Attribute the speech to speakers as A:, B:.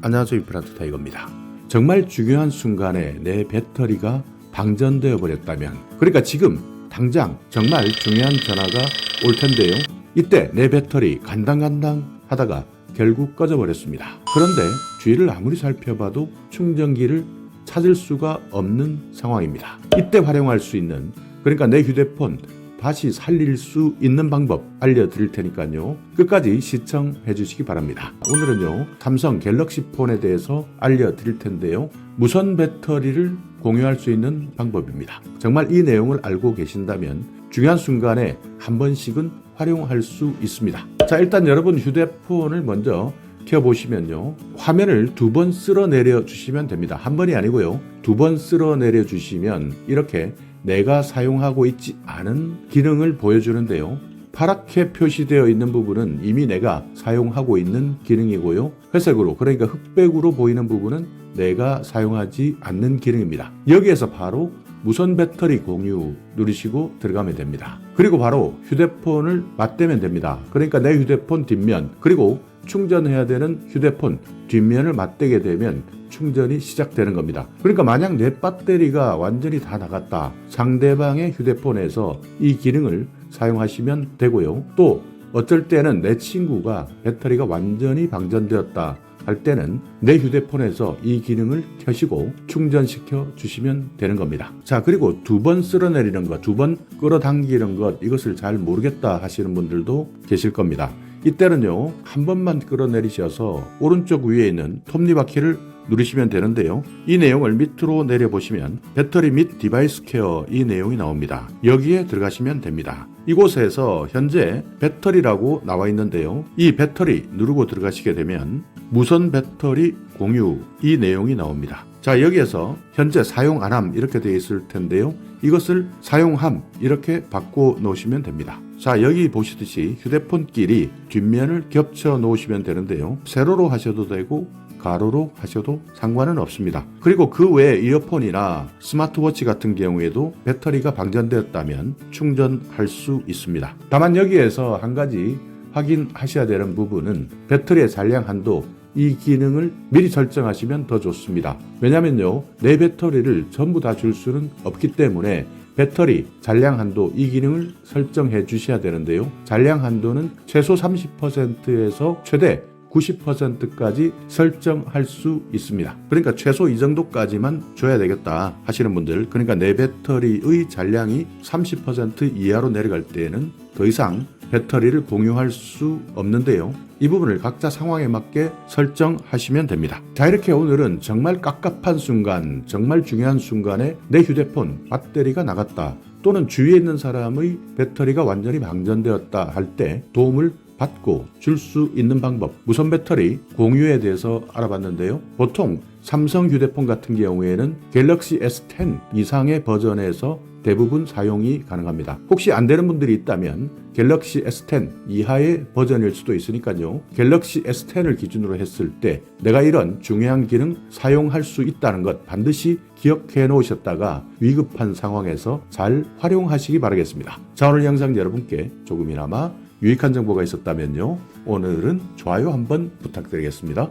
A: 안녕하세요 이프란트 타이거입니다. 정말 중요한 순간에 내 배터리가 방전되어 버렸다면 그러니까 지금 당장 정말 중요한 전화가 올 텐데요. 이때 내 배터리 간당간당 하다가 결국 꺼져 버렸습니다. 그런데 주위를 아무리 살펴봐도 충전기를 찾을 수가 없는 상황입니다. 이때 활용할 수 있는 그러니까 내 휴대폰 다시 살릴 수 있는 방법 알려드릴 테니까요. 끝까지 시청해 주시기 바랍니다. 오늘은요, 삼성 갤럭시 폰에 대해서 알려드릴 텐데요. 무선 배터리를 공유할 수 있는 방법입니다. 정말 이 내용을 알고 계신다면 중요한 순간에 한 번씩은 활용할 수 있습니다. 자, 일단 여러분 휴대폰을 먼저 켜보시면요. 화면을 두 번 쓸어 내려 주시면 됩니다. 한 번이 아니고요. 두 번 쓸어 내려 주시면 이렇게 내가 사용하고 있지 않은 기능을 보여주는데요. 파랗게 표시되어 있는 부분은 이미 내가 사용하고 있는 기능이고요. 회색으로 그러니까 흑백으로 보이는 부분은 내가 사용하지 않는 기능입니다. 여기에서 바로 무선 배터리 공유 누르시고 들어가면 됩니다. 그리고 바로 휴대폰을 맞대면 됩니다. 그러니까 내 휴대폰 뒷면 그리고 충전해야 되는 휴대폰 뒷면을 맞대게 되면 충전이 시작되는 겁니다. 그러니까 만약 내 배터리가 완전히 다 나갔다. 상대방의 휴대폰에서 이 기능을 사용하시면 되고요. 또 어쩔 때는 내 친구가 배터리가 완전히 방전되었다 할 때는 내 휴대폰에서 이 기능을 켜시고 충전시켜 주시면 되는 겁니다. 자, 그리고 두 번 쓸어내리는 것, 두 번 끌어당기는 것, 이것을 잘 모르겠다 하시는 분들도 계실 겁니다. 이때는요, 한 번만 끌어내리셔서 오른쪽 위에 있는 톱니바퀴를 누르시면 되는데요. 이 내용을 밑으로 내려보시면 배터리 및 디바이스 케어 이 내용이 나옵니다. 여기에 들어가시면 됩니다. 이곳에서 현재 배터리라고 나와 있는데요. 이 배터리 누르고 들어가시게 되면 무선 배터리 공유 이 내용이 나옵니다. 자, 여기에서 현재 사용 안함 이렇게 되어 있을 텐데요. 이것을 사용함 이렇게 바꿔 놓으시면 됩니다. 자, 여기 보시듯이 휴대폰끼리 뒷면을 겹쳐 놓으시면 되는데요. 세로로 하셔도 되고 가로로 하셔도 상관은 없습니다. 그리고 그 외에 이어폰이나 스마트워치 같은 경우에도 배터리가 방전되었다면 충전할 수 있습니다. 다만 여기에서 한 가지 확인하셔야 되는 부분은 배터리의 잔량 한도 이 기능을 미리 설정하시면 더 좋습니다. 왜냐면요, 내 배터리를 전부 다 줄 수는 없기 때문에 배터리 잔량 한도 이 기능을 설정해 주셔야 되는데요. 잔량 한도는 최소 30%에서 최대 90%까지 설정할 수 있습니다. 그러니까 최소 이 정도까지만 줘야 되겠다 하시는 분들, 그러니까 내 배터리의 잔량이 30% 이하로 내려갈 때에는 더 이상 배터리를 공유할 수 없는데요. 이 부분을 각자 상황에 맞게 설정하시면 됩니다. 자, 이렇게 오늘은 정말 깝깝한 순간, 정말 중요한 순간에 내 휴대폰 배터리가 나갔다. 또는 주위에 있는 사람의 배터리가 완전히 방전되었다 할 때 도움을 받고 줄 수 있는 방법, 무선 배터리 공유에 대해서 알아봤는데요. 보통 삼성 휴대폰 같은 경우에는 갤럭시 S10 이상의 버전에서 대부분 사용이 가능합니다. 혹시 안 되는 분들이 있다면 갤럭시 S10 이하의 버전일 수도 있으니까요. 갤럭시 S10을 기준으로 했을 때 내가 이런 중요한 기능 사용할 수 있다는 것 반드시 기억해 놓으셨다가 위급한 상황에서 잘 활용하시기 바라겠습니다. 자, 오늘 영상 여러분께 조금이나마 유익한 정보가 있었다면요. 오늘은 좋아요 한번 부탁드리겠습니다.